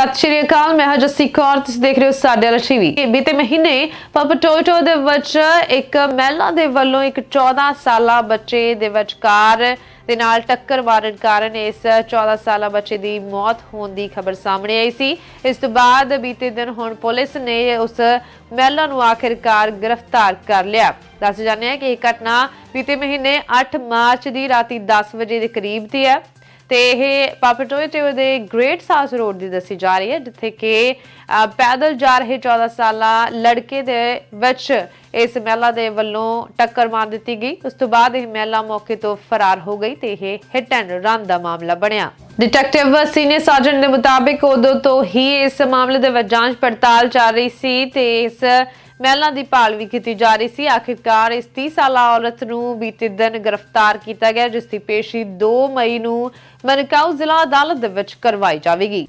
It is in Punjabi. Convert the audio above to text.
ਸਤਿ ਸ਼੍ਰੀ ਅਕਾਲ, ਮੈਂ ਹਾਂ ਜੱਸੀ ਕੌਰ, ਤੁਸੀਂ ਦੇਖ ਰਹੇ ਹੋ ਸਾਡੇ ਵਾਲਾ ਟੀਵੀ ਬੀਤੇ ਮਹੀਨੇ ਪਪਟੋਇਟੋ ਦੇ ਵਿੱਚ ਇੱਕ ਮਹਿਲਾ ਦੇ ਵੱਲੋਂ ਇੱਕ 14 ਸਾਲਾ ਬੱਚੇ ਦੇ ਵਿਚਕਾਰ ਦੇ ਨਾਲ ਟੱਕਰ ਮਾਰਨ ਕਾਰਨ ਇਸ 14 ਸਾਲਾ ਬੱਚੇ ਦੀ ਮੌਤ ਹੋਣ ਦੀ ਖਬਰ ਸਾਹਮਣੇ ਆਈ ਸੀ। ਇਸ ਤੋਂ ਬਾਅਦ ਬੀਤੇ ਦਿਨ ਹੁਣ ਪੁਲਿਸ ਨੇ ਉਸ ਮਹਿਲਾ ਨੂੰ ਆਖਿਰਕਾਰ ਗ੍ਰਿਫਤਾਰ ਕਰ ਲਿਆ। ਦੱਸ ਜਾਂਦੇ ਹਾਂ ਕਿ ਇਹ ਘਟਨਾ ਬੀਤੇ ਮਹੀਨੇ 8 ਮਾਰਚ ਦੀ ਰਾਤੀ 10 ਵਜੇ ਦੇ ਕਰੀਬ ਦੀ ਹੈ। ਤੇ ਇਹ ਪਾਪਟੋਏ ਦੇ ਗ੍ਰੇਟ ਸਾਊਥ ਰੋਡ ਦੀ ਦੱਸੀ ਜਾ ਰਹੀ ਹੈ, ਜਿੱਥੇ ਕਿ ਪੈਦਲ ਜਾ ਰਹੇ 14 ਸਾਲਾ ਲੜਕੇ ਦੇ ਵਿੱਚ ਇਸ ਮਹਿਲਾ ਦੇ ਵੱਲੋਂ ਟੱਕਰ ਮਾਰ ਦਿੱਤੀ ਗਈ। ਉਸ ਤੋਂ ਬਾਅਦ ਇਹ ਮਹਿਲਾ ਮੌਕੇ ਤੋਂ ਫਰਾਰ ਹੋ ਗਈ ਤੇ ਇਹ ਹਿੱਟ ਐਂਡ ਰਨ ਦਾ ਮਾਮਲਾ ਬਣਿਆ। ਡਿਟੈਕਟਿਵ ਸੀਨੀਅਰ ਸਰਜਨ ਦੇ ਮੁਤਾਬਿਕ ਉਦੋਂ ਤੋਂ ਹੀ ਇਸ ਮਾਮਲੇ ਦੇ ਵਿੱਚ ਜਾਂਚ ਪੜਤਾਲ ਚੱਲ ਰਹੀ ਸੀ ਤੇ ਇਸ ਮਹਿਲਾ ਦੀ ਭਾਲ ਵੀ ਕੀਤੀ ਜਾ ਰਹੀ ਸੀ। ਆਖਿਰਕਾਰ ਇਸ 30 ਸਾਲਾ ਔਰਤ ਨੂੰ ਬੀਤੇ ਦਿਨ ਗ੍ਰਿਫਤਾਰ ਕੀਤਾ ਗਿਆ, ਜਿਸ ਦੀ ਪੇਸ਼ੀ 2 ਮਈ ਨੂੰ ਮਨਕਾਊ ਜ਼ਿਲ੍ਹਾ ਅਦਾਲਤ ਦੇ ਵਿੱਚ ਕਰਵਾਈ ਜਾਵੇਗੀ।